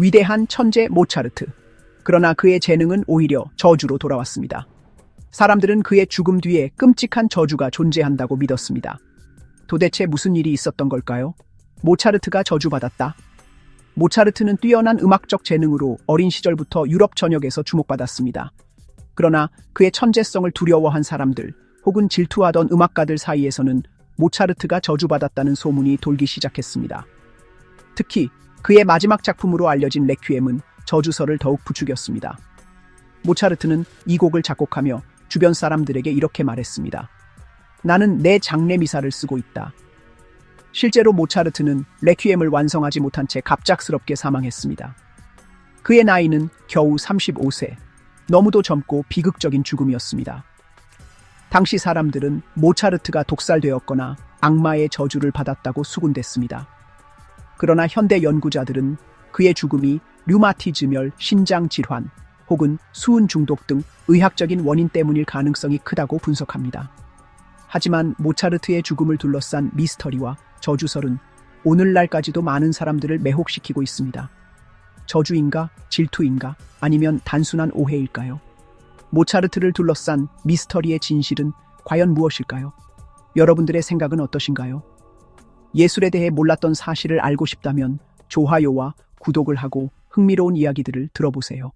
위대한 천재 모차르트. 그러나 그의 재능은 오히려 저주로 돌아왔습니다. 사람들은 그의 죽음 뒤에 끔찍한 저주가 존재한다고 믿었습니다. 도대체 무슨 일이 있었던 걸까요? 모차르트가 저주받았다. 모차르트는 뛰어난 음악적 재능으로 어린 시절부터 유럽 전역에서 주목받았습니다. 그러나 그의 천재성을 두려워한 사람들 혹은 질투하던 음악가들 사이에서는 모차르트가 저주받았다는 소문이 돌기 시작했습니다. 특히 그의 마지막 작품으로 알려진 레퀴엠은 저주설을 더욱 부추겼습니다. 모차르트는 이 곡을 작곡하며 주변 사람들에게 이렇게 말했습니다. 나는 내 장례 미사를 쓰고 있다. 실제로 모차르트는 레퀴엠을 완성하지 못한 채 갑작스럽게 사망했습니다. 그의 나이는 겨우 35세. 너무도 젊고 비극적인 죽음이었습니다. 당시 사람들은 모차르트가 독살되었거나 악마의 저주를 받았다고 수군댔습니다. 그러나 현대 연구자들은 그의 죽음이 류마티즘열 신장 질환 혹은 수은 중독 등 의학적인 원인 때문일 가능성이 크다고 분석합니다. 하지만 모차르트의 죽음을 둘러싼 미스터리와 저주설은 오늘날까지도 많은 사람들을 매혹시키고 있습니다. 저주인가, 질투인가, 아니면 단순한 오해일까요? 모차르트를 둘러싼 미스터리의 진실은 과연 무엇일까요? 여러분들의 생각은 어떠신가요? 예술에 대해 몰랐던 사실을 알고 싶다면 좋아요와 구독을 하고 흥미로운 이야기들을 들어보세요.